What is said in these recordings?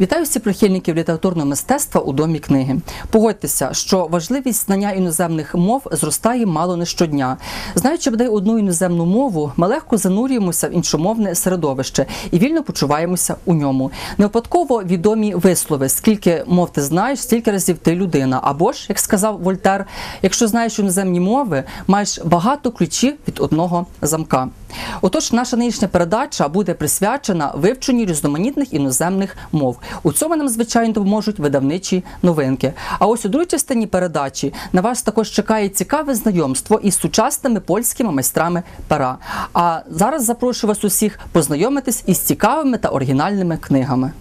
Вітаю всіх прихильників літературного мистецтва у домі книги. Погодьтеся, що важливість знання іноземних мов зростає мало не щодня. Знаючи бодай одну іноземну мову, ми легко занурюємося в іншомовне середовище і вільно почуваємося у ньому. Не випадково відомі вислови: скільки мов ти знаєш, стільки разів ти людина. Або ж, як сказав Вольтер, якщо знаєш іноземні мови, маєш багато ключів від одного замка. Отож, наша нинішня передача буде присвячена вивченню різноманітних іноземних мов. У цьому нам звичайно допоможуть видавничі новинки. А ось у другій частині передачі на вас також чекає цікаве знайомство із сучасними польськими майстрами пера. А зараз запрошую вас усіх познайомитись із цікавими та оригінальними книгами.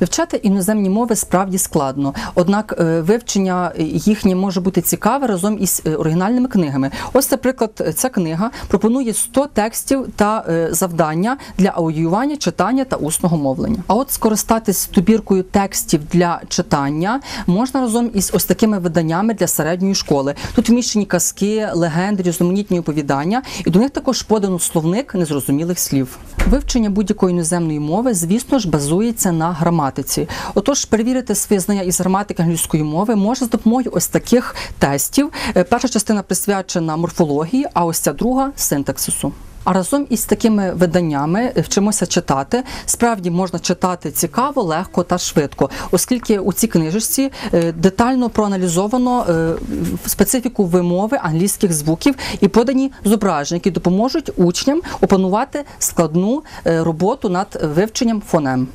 Вивчати іноземні мови справді складно, однак е, вивчення їхнє може бути цікаве разом із е, оригінальними книгами. Ось, наприклад, ця книга пропонує 100 текстів та е, завдання для аудіювання, читання та усного мовлення. А от скористатись добіркою текстів для читання можна разом із ось такими виданнями для середньої школи. Тут вміщені казки, легенди, різноманітні оповідання, і до них також подано словник незрозумілих слів. Вивчення будь-якої іноземної мови, звісно ж, базується на граматиці граматиці. Отож, перевірити свої знання із граматики англійської мови можна з допомогою ось таких тестів. Е, перша частина присвячена морфології, а ось ця друга синтаксису. А разом із такими виданнями вчимося читати. Справді можна читати цікаво, легко та швидко, оскільки у цій книжечці е, детально проаналізовано е, специфіку вимови англійських звуків і подані зображення, які допоможуть учням опанувати складну роботу над вивченням фонем.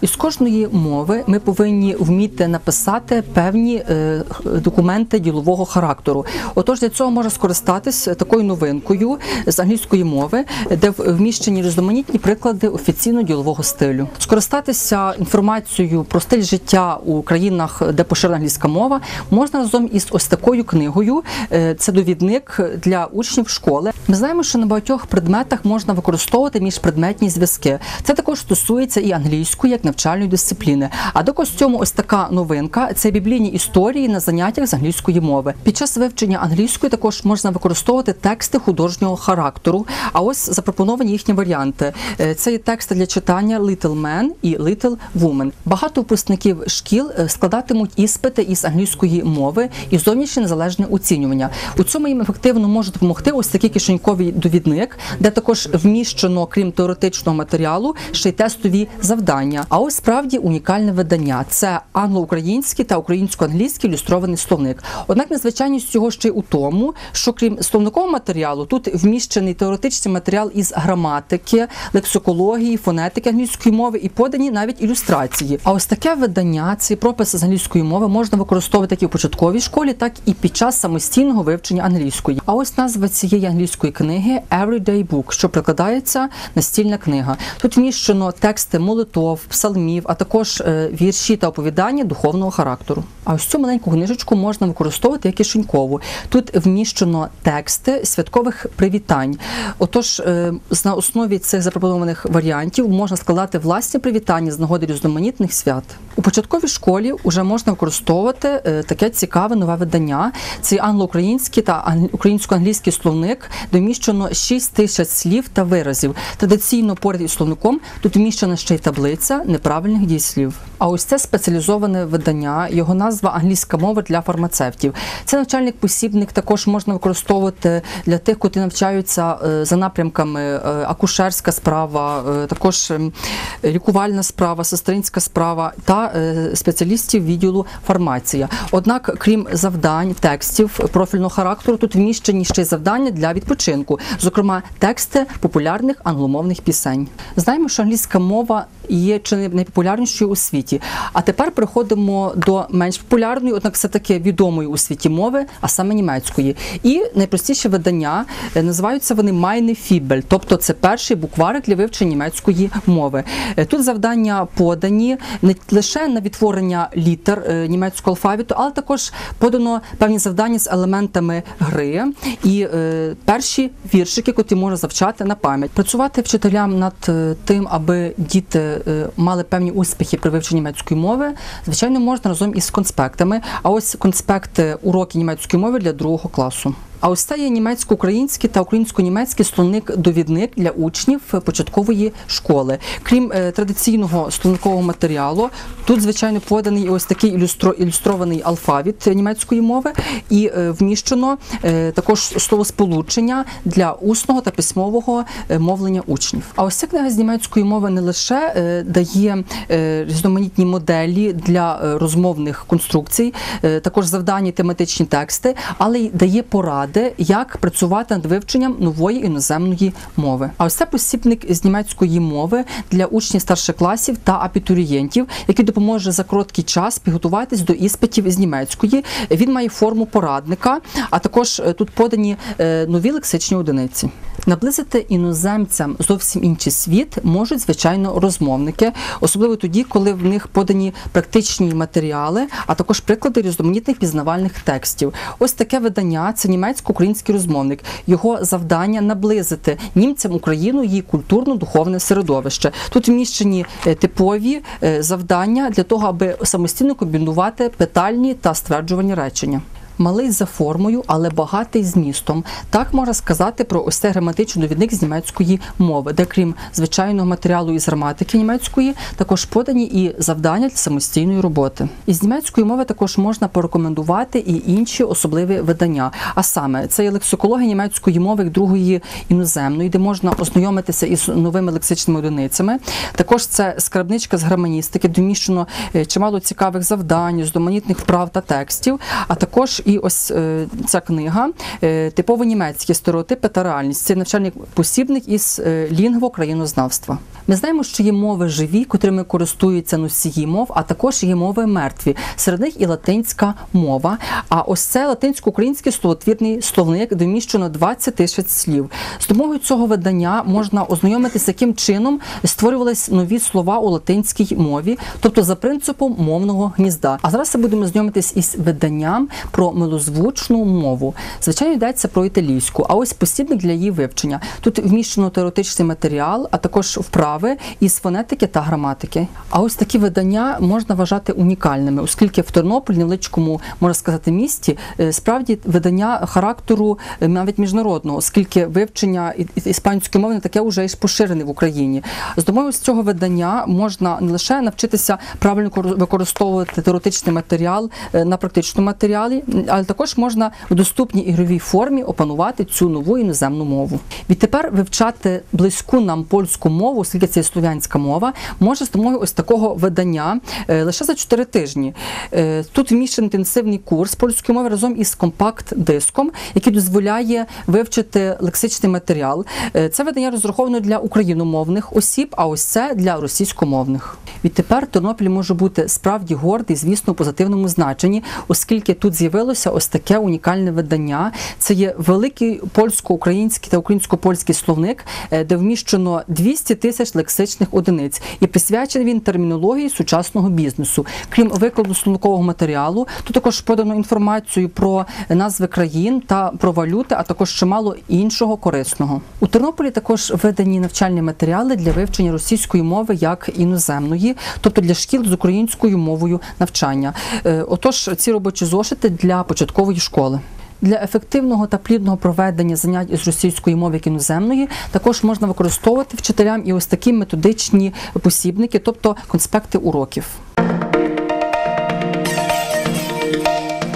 Із кожної мови ми повинні вміти написати певні е, документи ділового характеру. Отож, для цього можна скористатись такою новинкою з англійської мови, де вміщені різноманітні приклади офіційно ділового стилю. Скористатися інформацією про стиль життя у країнах, де поширена англійська мова, можна разом із ось такою книгою. Е, це довідник для учнів школи. Ми знаємо, що на багатьох предметах можна використовувати міжпредметні зв'язки. Це також стосується і англійської, як навчальної дисципліни. А до костюму ось така новинка це біблійні історії на заняттях з англійської мови. Під час вивчення англійської також можна використовувати тексти художнього характеру. А ось запропоновані їхні варіанти. Е, це є тексти для читання Little Man і Little Woman. Багато випускників шкіл е, складатимуть іспити із англійської мови і зовнішнє незалежне оцінювання. У цьому їм ефективно може допомогти ось такий кишеньковий довідник, де також вміщено, крім теоретичного матеріалу, ще й тестові завдання. А ось справді унікальне видання. Це англо-український та українсько-англійський ілюстрований словник. Однак незвичайність цього ще й у тому, що крім словникового матеріалу, тут вміщений теоретичний матеріал із граматики, лексикології, фонетики англійської мови і подані навіть ілюстрації. А ось таке видання, ці прописи з англійської мови можна використовувати як і в початковій школі, так і під час самостійного вивчення англійської. А ось назва цієї англійської книги Everyday Book, що прикладається настільна книга. Тут вміщено тексти молитов, псалмів, а також е, вірші та оповідання духовного характеру. А ось цю маленьку книжечку можна використовувати як кишенькову. Тут вміщено тексти святкових привітань. Отож, е, на основі цих запропонованих варіантів можна складати власні привітання з нагоди різноманітних свят. У початковій школі вже можна використовувати е, таке цікаве нове видання. Це англо-український та українсько-англійський словник, де вміщено 6 тисяч слів та виразів. Традиційно поряд із словником тут вміщена ще й таблиця неправильних дійслів. А ось це спеціалізоване видання, його назва англійська мова для фармацевтів. Це навчальник посібник також можна використовувати для тих, котрі навчаються е, за напрямками е, акушерська справа, також ем, лікувальна справа, сестринська справа та Е, спеціалістів відділу фармація. Однак, крім завдань, текстів профільного характеру, тут вміщені ще й завдання для відпочинку, зокрема тексти популярних англомовних пісень. Знаємо, що англійська мова є чи не найпопулярнішою у світі. А тепер переходимо до менш популярної, однак все таки відомої у світі мови, а саме німецької. І найпростіші видання е, називаються вони Майне Фібель, тобто це перший букварик для вивчення німецької мови. Е, тут завдання подані не лише на відтворення літер е, німецького алфавіту, але також подано певні завдання з елементами гри і перші віршики, які можна завчати на пам'ять. Працювати вчителям над тим, аби діти Е, мали певні успіхи при вивченні німецької мови, звичайно, можна разом із конспектами. А ось конспекти уроки німецької мови для другого класу. А ось це є німецько-український та українсько-німецький словник-довідник для учнів початкової школи. Крім е, традиційного словникового матеріалу, тут звичайно поданий ось такий ілюстро, ілюстрований алфавіт німецької мови, і е, вміщено е, також словосполучення для усного та письмового мовлення учнів. А ось ця книга з німецької мови не лише дає різноманітні моделі для розмовних конструкцій, також завдання тематичні тексти, але й дає поради, як працювати над вивченням нової іноземної мови. А ось це посібник з німецької мови для учнів старших класів та абітурієнтів, який допоможе за короткий час підготуватись до іспитів з німецької. Він має форму порадника, а також е, тут подані е, нові лексичні одиниці. Наблизити іноземцям зовсім інший світ можуть, звичайно, розмовники, особливо тоді, коли в них подані практичні матеріали, а також приклади різноманітних пізнавальних текстів. Ось таке видання це німецько-український розмовник. Його завдання наблизити німцям Україну її культурно-духовне середовище. Тут вміщені е, типові е, завдання для того, аби самостійно комбінувати питальні та стверджувані речення. Малий за формою, але багатий змістом. Так можна сказати про ось цей граматичний довідник з німецької мови, де крім звичайного матеріалу із граматики німецької, також подані і завдання для самостійної роботи. Із німецької мови також можна порекомендувати і інші особливі видання. А саме це є лексикологія німецької мови другої іноземної, де можна ознайомитися із новими лексичними одиницями. Також це скарбничка з граманістики, де вміщено е, чимало цікавих завдань, різноманітних вправ та текстів, а також і ось е, ця книга е, типово німецькі стереотипи та реальність. Це навчальний посібник із е, лінгво країнознавства. Ми знаємо, що є мови живі, котрими користуються носії мов, а також є мови мертві. Серед них і латинська мова. А ось це латинсько-український словотвірний словник, де вміщено 20 тисяч слів. З допомогою цього видання можна ознайомитися, яким чином створювались нові слова у латинській мові, тобто за принципом мовного гнізда. А зараз будемо знайомитись із виданням про милозвучну мову. Звичайно, йдеться про італійську, а ось посібник для її вивчення. Тут вміщено теоретичний матеріал, а також вправи із фонетики та граматики. А ось такі видання можна вважати унікальними, оскільки в Тернополі, невеличкому можна сказати, місті, е, справді видання характеру е, навіть міжнародного, оскільки вивчення і- і- іспанської мови не таке вже й поширене в Україні. З допомогою цього видання можна не лише навчитися правильно кор- використовувати теоретичний матеріал е, на практичному матеріалі, але також можна в доступній ігровій формі опанувати цю нову іноземну мову. Відтепер вивчати близьку нам польську мову, оскільки це є слов'янська мова, може з допомогою ось такого видання е, лише за 4 тижні. Е, Тут вміщений інтенсивний курс польської мови разом із компакт-диском, який дозволяє вивчити лексичний матеріал. Е, Це видання розраховано для україномовних осіб, а ось це для російськомовних. Відтепер Тернопіль може бути справді гордий, звісно, у позитивному значенні, оскільки тут з'явилося ось таке унікальне видання. Це є великий польсько-український та українсько-польський словник, е, де вміщено 200 тисяч лексичних одиниць, і присвячений він термінології сучасного бізнесу. Крім викладу словникового матеріалу, тут також подано інформацію про назви країн та про валюти, а також чимало іншого корисного. У Тернополі також видані навчальні матеріали для вивчення російської мови як іноземної, тобто для шкіл з українською мовою навчання. Е, Отож, ці робочі зошити для початкової школи. Для ефективного та плідного проведення занять із російської мови як іноземної також можна використовувати вчителям і ось такі методичні посібники, тобто конспекти уроків.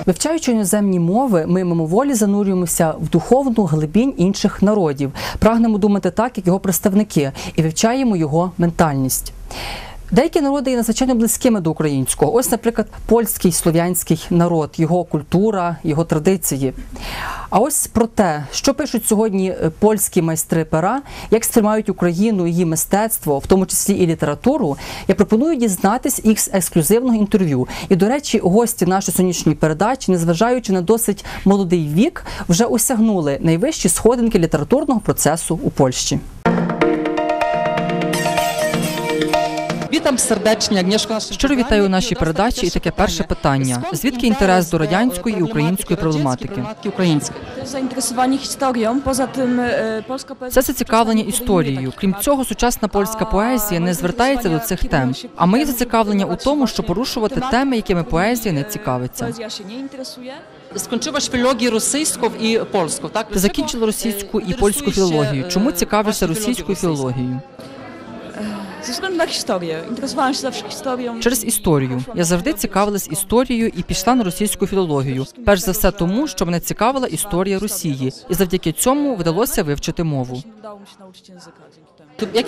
Вивчаючи іноземні мови, ми мимоволі занурюємося в духовну глибінь інших народів, прагнемо думати так, як його представники, і вивчаємо його ментальність. Деякі народи є надзвичайно близькими до українського. Ось, наприклад, польський слов'янський народ, його культура, його традиції. А ось про те, що пишуть сьогодні е, польські майстри пера, як сприймають Україну, її мистецтво, в тому числі і літературу, я пропоную дізнатись їх з ексклюзивного інтерв'ю. І, до речі, гості нашої сьогоднішньої передачі, незважаючи на досить молодий вік, вже осягнули найвищі сходинки літературного процесу у Польщі. Witam serdecznie, Agnieszko. nasze Щиро вітаю у нашій передачі. І таке перше питання: звідки інтерес до радянської і української проблематики? historią, poza tym e, polska poezja... Це зацікавлення історією. Крім цього, сучасна польська поезія не звертається до цих тем. А моє зацікавлення у тому, щоб порушувати теми, якими поезія не цікавиться. Nie interesuje. Skończyłaś filologię rosyjską i polską, tak? Ти закінчила російську і польську філологію. Чому цікавишся російською філологією? Względu na historię. Interesowałam się zawsze historią. Через історію. Я завжди цікавилась історією і пішла на російську філологію. Перш за все тому, що мене цікавила історія Росії, і завдяки цьому вдалося вивчити мову.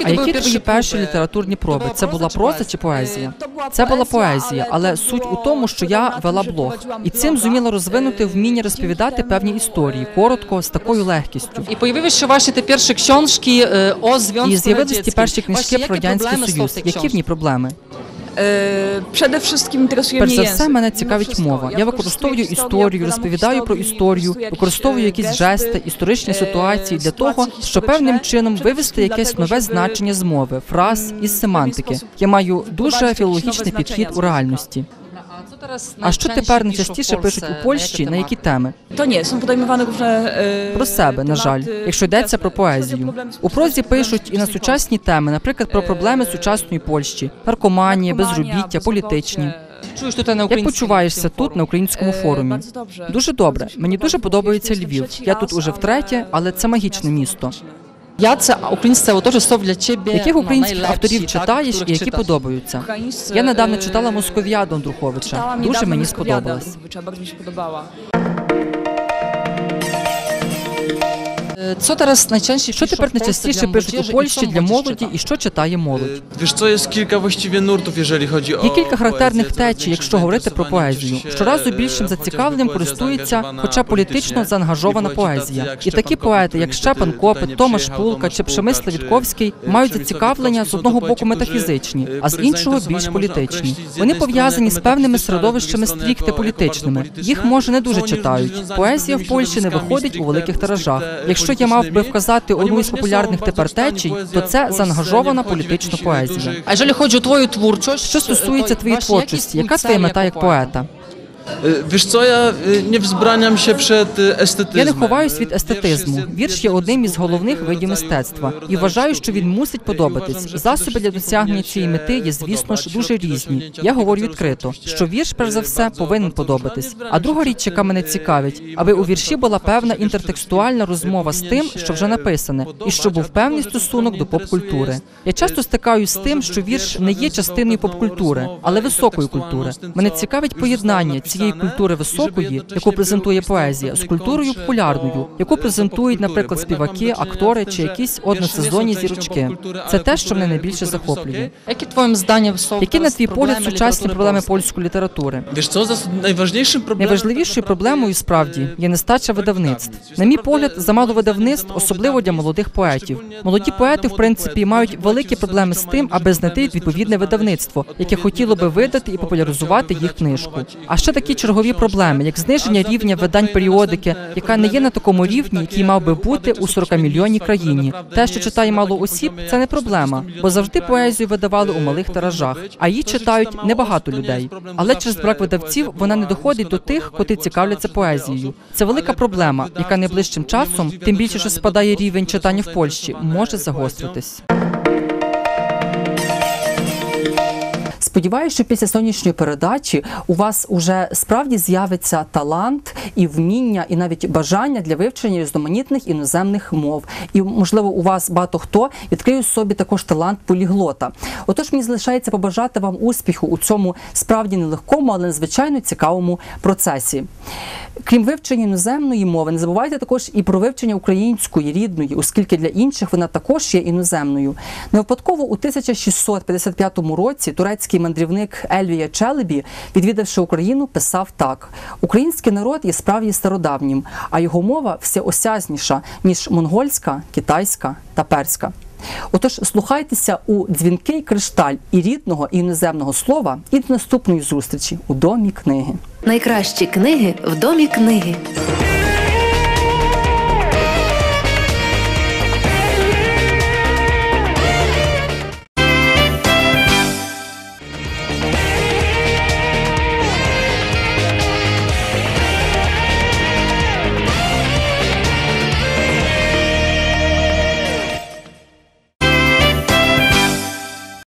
А які твої перші літературні проби? Це була проза чи поезія? Це була поезія, але суть у тому, що я вела блог, і цим зуміла розвинути вміння розповідати певні історії коротко з такою легкістю. І появилися ваші ті перші книжки е, о І з'явились ті перші книжки про радянський союз. Які в ній проблеми? Interesuje Перш за все, мене цікавить мова. Я використовую історію, розповідаю про історію, використовую якісь e, жести, історичні e, ситуації для того, щоб певним чином вивести якесь нове значення з мови, фраз із семантики. Я маю дуже філологічний підхід у реальності. А А що тепер найчастіше пишуть у Польщі? На які теми? To nie, są podejmowane różne e, Про себе, на жаль, якщо йдеться про поезію. У прозі пишуть і на сучасні теми, наприклад, про проблеми сучасної Польщі, наркоманії, безробіття, політичні. Чуєш тут на Як почуваєшся тут на українському форумі? Bardzo. Дуже добре. Мені дуже подобається Львів. Я тут уже втретє, але це магічне місто. Я це українське теж для тебе Яких українських авторів читаєш і які подобаються? Я недавно e, читала Московіаду Андруховича. Дуже мені сподобалось. Що тепер найчастіше пишуть у Польщі co для молоді і що читає молодь? Wiesz co, jest kilka właściwie nurtów, jeżeli chodzi o Є кілька характерних poezję. Течій, якщо говорити про поезію. Щоразу e, більшим зацікавленням користується, хоча політично заангажована поезія. І такі поети, як Щепан Копит, Томаш Пулка чи czy, Вітковський e, мають зацікавлення з одного боку метафізичні, e, а з іншого більш політичні. Вони пов'язані з певними середовищами jako політичними. Їх може не дуже читають. Поезія в Польщі не виходить у великих тиражах. Якщо я мав би вказати одну з із популярних тепер течій, то це заангажована політична поезія. А chodzi o твою творчість, Що стосується твоєї творчості, яка твоя мета як поета? Wiesz co, ja nie wzbraniam się przed y. Я не ховаюсь від естетизму. Вірш є одним із головних видів мистецтва і вважаю, що він мусить подобатись. Засоби для досягнення цієї мети є, звісно ж, дуже різні. Я говорю відкрито, що вірш, перш за все, повинен подобатись. А друга річ, яка мене цікавить, аби у вірші була певна інтертекстуальна розмова з тим, що вже написане, і що був певний стосунок до поп-культури. Я часто стикаюсь з тим, що вірш не є частиною поп-культури, але високої культури. Мене цікавить поєднання цієї культури високої, яку презентує поезія, з культурою популярною, яку презентують, наприклад, співаки, актори чи якісь односезонні зірочки. Це те, що мене найбільше захоплює. Які твоїм зданням Які, на твій погляд, сучасні проблеми польської літератури? Найважливішою проблемою справді є нестача видавництв. На мій погляд, замало видавництв, особливо для молодих поетів. Молоді поети, в принципі, мають великі проблеми з тим, аби знайти відповідне видавництво, яке хотіло би видати і популяризувати їх книжку. А ще такі чергові проблеми, як зниження рівня видань періодики, яка не є на такому рівні, який мав би бути у 40-мільйонній країні. Те, що читає мало осіб, це не проблема, бо завжди поезію видавали у малих тиражах, а її читають небагато людей. Але через брак видавців вона не доходить до тих, котрі цікавляться поезією. Це велика проблема, яка найближчим часом, тим більше, що спадає рівень читання в Польщі, може загостритись. Сподіваюся, що після сонячної передачі у вас уже справді з'явиться талант і вміння, і навіть бажання для вивчення різноманітних іноземних мов. І можливо, у вас багато хто відкриє собі також талант поліглота. Отож, мені залишається побажати вам успіху у цьому справді нелегкому, але надзвичайно цікавому процесі. Крім вивчення іноземної мови, не забувайте також і про вивчення української рідної, оскільки для інших вона також є іноземною. Не випадково у 1655 році турецький мандрівник Ельвія Челебі, відвідавши Україну, писав так: Український народ є справді стародавнім, а його мова всеосязніша, ніж монгольська, китайська та перська. Отож, слухайтеся у дзвінкий кришталь і рідного, і іноземного слова, і до наступної зустрічі у домі книги. Найкращі книги в домі книги.